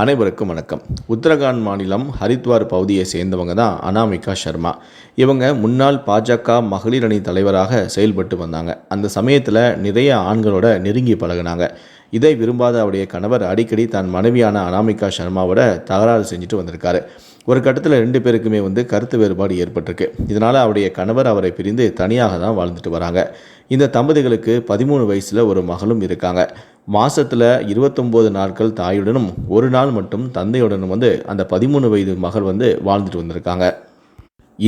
அனைவருக்கும் வணக்கம். உத்தரகாண்ட் மாநிலம் ஹரித்வார் பகுதியை சேர்ந்தவங்க தான் அனாமிகா சர்மா இவங்க முன்னாள் பாஜக மகளிர் அணி தலைவராக செயல்பட்டு வந்தாங்க. அந்த சமயத்தில் நிறைய ஆண்களோட நெருங்கி பழகுனாங்க. இதை விரும்பாத அவருடைய கணவர் அடிக்கடி தன் மனைவியான அனாமிகா சர்மாவோட தகராறு செஞ்சுட்டு வந்திருக்காரு. ஒரு கட்டத்தில் ரெண்டு பேருக்குமே வந்து கருத்து வேறுபாடு ஏற்பட்டிருக்கு. இதனால் அவருடைய கணவர் அவரை பிரிந்து தனியாக தான் வாழ்ந்துட்டு வராங்க. இந்த தம்பதிகளுக்கு பதிமூணு வயசில் ஒரு மகளும் இருக்காங்க. மாதத்தில் இருபத்தொம்போது நாட்கள் தாயுடனும் ஒரு நாள் மட்டும் தந்தையுடனும் வந்து அந்த பதிமூணு வயது மகள் வந்து வாழ்ந்துட்டு வந்திருக்காங்க.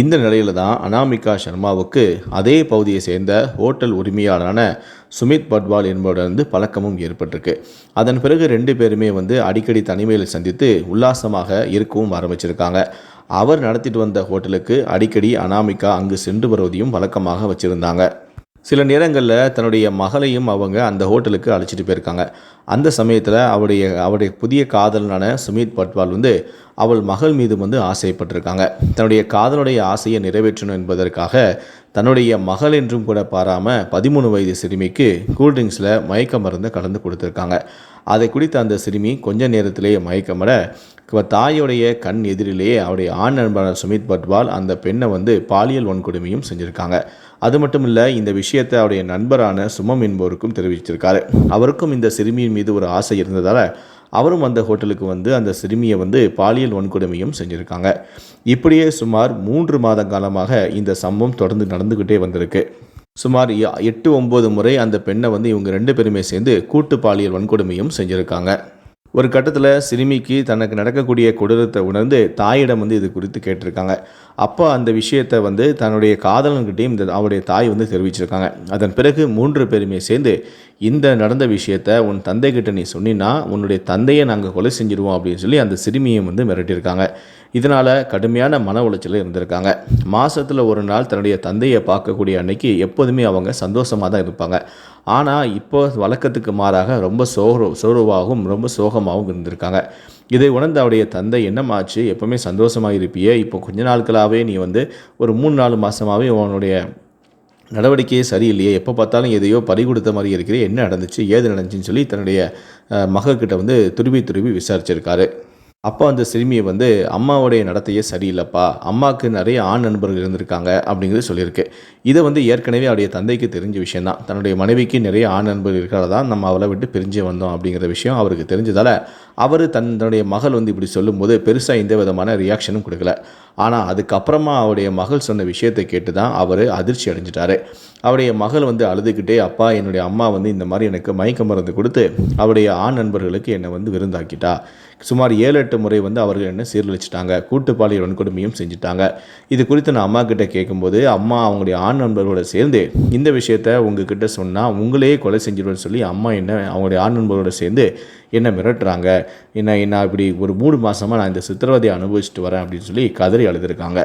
இந்த நிலையில தான் அனாமிகா சர்மாவுக்கு அதே பகுதியை சேர்ந்த ஹோட்டல் உரிமையாளரான சுமித் பட்வால் என்பவரிடந்து வந்து பழக்கமும் ஏற்பட்டிருக்கு. அதன் பிறகு ரெண்டு பேருமே வந்து அடிக்கடி தனிமையில் சந்தித்து உல்லாசமாக இருக்கவும் ஆரம்பிச்சிருக்காங்க. அவர் நடத்திட்டு வந்த ஹோட்டலுக்கு அடிக்கடி அனாமிகா அங்கு சென்று வருவதையும் வழக்கமாக வச்சுருந்தாங்க. சில நேரங்களில் தன்னுடைய மகளையும் அவங்க அந்த ஹோட்டலுக்கு அழைச்சிட்டு போயிருக்காங்க. அந்த சமயத்தில் அவருடைய அவருடைய புதிய காதலனான சுமித் பட்வால் வந்து அவள் மகள் மீது வந்து ஆசைப்பட்டிருக்காங்க. தன்னுடைய காதலுடைய ஆசையை நிறைவேற்றணும் என்பதற்காக தன்னுடைய மகள் என்றும் கூட பாராமல் பதிமூணு வயது சிறுமிக்கு கூல்ட்ரிங்க்ஸில் மயக்க மருந்தை கலந்து கொடுத்துருக்காங்க. அதை குடித்த அந்த சிறுமி கொஞ்ச நேரத்திலேயே மயக்கமட தாயுடைய கண் எதிரிலேயே அவருடைய ஆண் நண்பரான சுமித் பட்வால் அந்த பெண்ணை வந்து பாலியல் வன்கொடுமையும் செஞ்சுருக்காங்க. அது மட்டும் இல்லை இந்த விஷயத்தை அவருடைய நண்பரான சுமம் என்பவருக்கும் தெரிவிச்சிருக்காரு. அவருக்கும் இந்த சிறுமியின் மீது ஒரு ஆசை இருந்ததால் அவரும் அந்த ஹோட்டலுக்கு வந்து அந்த சிறுமியை வந்து பாலியல் வன்கொடுமையும் செஞ்சுருக்காங்க. இப்படியே சுமார் மூன்று மாத காலமாக இந்த சம்பவம் தொடர்ந்து நடந்துக்கிட்டே வந்திருக்கு. சுமார் எட்டு ஒம்பது முறை அந்த பெண்ணை வந்து இவங்க ரெண்டு பேருமே சேர்ந்து கூட்டு பாலியல் வன்கொடுமையும் செஞ்சுருக்காங்க. ஒரு கட்டத்தில் சிறுமிக்கு தனக்கு நடக்கக்கூடிய கொடூரத்தை உணர்ந்து தாயிடம் வந்து இது குறித்து கேட்டிருக்காங்க. அப்போ அந்த விஷயத்தை வந்து தன்னுடைய காதலன்கிட்டையும் இந்த அவருடைய தாய் வந்து தெரிவிச்சிருக்காங்க. அதன் பிறகு மூன்று பேருமே சேர்ந்து இந்த நடந்த விஷயத்த உன் தந்தைக்கிட்ட நீ சொன்னினா உன்னுடைய தந்தையை நாங்கள் கொலை செஞ்சிருவோம் அப்படின்னு சொல்லி அந்த சிறுமியை வந்து மிரட்டியிருக்காங்க. இதனால் கடுமையான மன உளைச்சலில் இருந்திருக்காங்க. மாதத்தில் ஒரு நாள் தன்னுடைய தந்தையை பார்க்கக்கூடிய அன்னைக்கு எப்போதுமே அவங்க சந்தோஷமாக தான் இருப்பாங்க. ஆனால் இப்போ வழக்கத்துக்கு மாறாக ரொம்ப சோக சோர்வாகவும் ரொம்ப சோகமாகவும் இருந்திருக்காங்க. இதை உணர்ந்த அவருடைய தந்தை என்னமாச்சு எப்போவுமே சந்தோஷமாக இருப்பியே? இப்போ கொஞ்ச நாட்களாகவே நீ வந்து ஒரு மூணு நாலு மாதமாகவே உன்னுடைய நடவடிக்கையே சரியில்லையே. எப்போ பார்த்தாலும் எதையோ பறி கொடுத்த மாதிரி இருக்கிறே. என்ன நடந்துச்சு? ஏது நடந்துச்சுன்னு சொல்லி தன்னுடைய மகக்கிட்ட வந்து துருவி துருவி விசாரிச்சிருக்காரு. அப்போ அந்த சிறுமியை வந்து அம்மாவுடைய நடத்தையே சரியில்லைப்பா. அம்மாவுக்கு நிறைய ஆண் நண்பர்கள் இருந்திருக்காங்க அப்படிங்கிறது சொல்லியிருக்கு. இதை வந்து ஏற்கனவே அவருடைய தந்தைக்கு தெரிஞ்ச விஷயந்தான் தன்னுடைய மனைவிக்கு நிறைய ஆண் நண்பர்கள் இருக்கிறதா நம்ம அவளை விட்டு பிரிஞ்சு வந்தோம் அப்படிங்கிற விஷயம் அவருக்கு தெரிஞ்சதால் அவர் தன்னுடைய மகள் வந்து இப்படி சொல்லும்போது பெருசாக எந்த விதமான ரியாக்ஷனும் கொடுக்கல. ஆனால் அதுக்கப்புறமா அவருடைய மகள் சொன்ன விஷயத்தை கேட்டு தான் அவர் அதிர்ச்சி அடைஞ்சிட்டாரு. அவருடைய மகள் வந்து அழுதுகிட்டே அப்பா என்னுடைய அம்மா வந்து இந்த மாதிரி எனக்கு மயக்க மருந்து கொடுத்து அவருடைய ஆண் நண்பர்களுக்கு என்னை வந்து விருந்தாக்கிட்டா. சுமார் ஏழு எட்டு முறை வந்து அவர்கள் என்ன சீரழிச்சிட்டாங்க கூட்டு வன்கொடுமையும் செஞ்சுட்டாங்க. இது குறித்து நான் அம்மா கிட்ட கேட்கும்போது அம்மா அவங்களுடைய ஆண் நண்பர்களோட சேர்ந்து இந்த விஷயத்த உங்ககிட்ட சொன்னால் உங்களே கொலை செஞ்சிடுவேன்னு சொல்லி அம்மா என்ன அவங்களுடைய ஆண் நண்பர்களோட சேர்ந்து என்ன மிரட்டுறாங்க. என்ன என்ன இப்படி ஒரு மூணு மாதமாக நான் இந்த சித்திரவதையை அனுபவிச்சுட்டு வரேன் அப்படின்னு சொல்லி கதறி அழுதுருக்காங்க.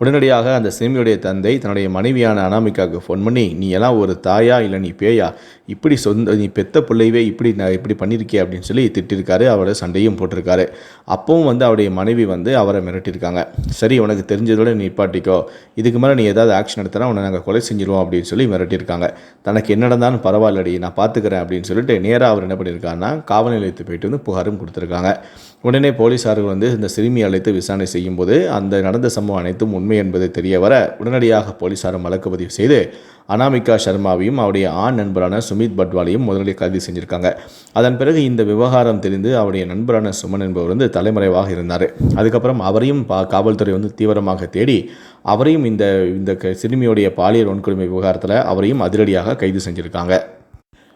உடனடியாக அந்த சிறுமியுடைய தந்தை தன்னுடைய மனைவியான அனாமிகாவுக்கு ஃபோன் பண்ணி நீ எல்லாம் ஒரு தாயா? இல்லை நீ பேயா? இப்படி சொந்த நீ பெத்த பிள்ளைவே இப்படி நான் இப்படி பண்ணியிருக்கே அப்படின்னு சொல்லி திட்டிருக்காரு. அவரோட சண்டையும் போட்டிருக்காரு. அப்பவும் வந்து அவருடைய மனைவி வந்து அவரை மிரட்டியிருக்காங்க. சரி உனக்கு தெரிஞ்சதோட நீ நிப்பாட்டிக்கோ. இதுக்கு மேலே நீ ஏதாவது ஆக்ஷன் எடுத்தனா உன்னை நாங்கள் கொலை செஞ்சிருவோம் அப்படின்னு சொல்லி மிரட்டியிருக்காங்க. தனக்கு என்ன நடந்தாலும் பரவாயில்லடி நான் பார்த்துக்கிறேன் அப்படின்னு சொல்லிட்டு நேராக அவர் என்ன பண்ணியிருக்காருன்னா காவல் நிலையத்து போயிட்டு வந்து புகாரும் கொடுத்துருக்காங்க. உடனே போலீஸார்கள் வந்து இந்த சிறுமியை அழைத்து விசாரணை செய்யும்போது அந்த நடந்த சம்பவம் அனைத்தும் உண்மை என்பது தெரிய வர உடனடியாக போலீசாரும் வழக்கு பதிவு செய்து அனாமிகா சர்மாவையும் அவருடைய ஆண் நண்பரான சுமித் பட்வாலையும் முதலில் கைது செஞ்சுருக்காங்க. அதன் பிறகு இந்த விவகாரம் தெரிந்து அவருடைய நண்பரான சுமன் என்பவர் வந்து தலைமறைவாக இருந்தார். அதுக்கப்புறம் அவரையும் பா காவல்துறை வந்து தீவிரமாக தேடி அவரையும் இந்த இந்த சிறுமியுடைய பாலியல் வன்கொடுமை விவகாரத்தில் அவரையும் அதிரடியாக கைது செஞ்சுருக்காங்க.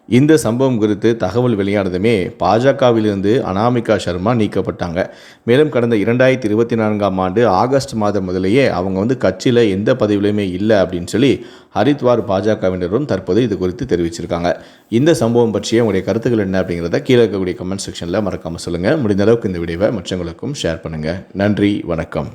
இந்த சம்பவம் குறித்து தகவல் வெளியானதுமே பாஜகவிலிருந்து அனாமிகா சர்மா நீக்கப்பட்டாங்க. மேலும் கடந்த இரண்டாயிரத்தி இருபத்தி நான்காம் ஆண்டு ஆகஸ்ட் மாதம் முதலேயே அவங்க வந்து கட்சியில் எந்த பதவியிலுமே இல்லை அப்படின்னு சொல்லி ஹரித்வார் பாஜகவினரும் தற்போது இது குறித்து தெரிவிச்சிருக்காங்க. இந்த சம்பவம் பற்றிய உங்களுடைய கருத்துக்கள் என்ன அப்படிங்கிறத கீழே இருக்கக்கூடிய கமெண்ட் செக்ஷனில் மறக்காமல் சொல்லுங்கள் முடிந்த அளவுக்கு இந்த வீடியோவை மற்றவங்களுக்கும் ஷேர் பண்ணுங்கள் நன்றி வணக்கம்.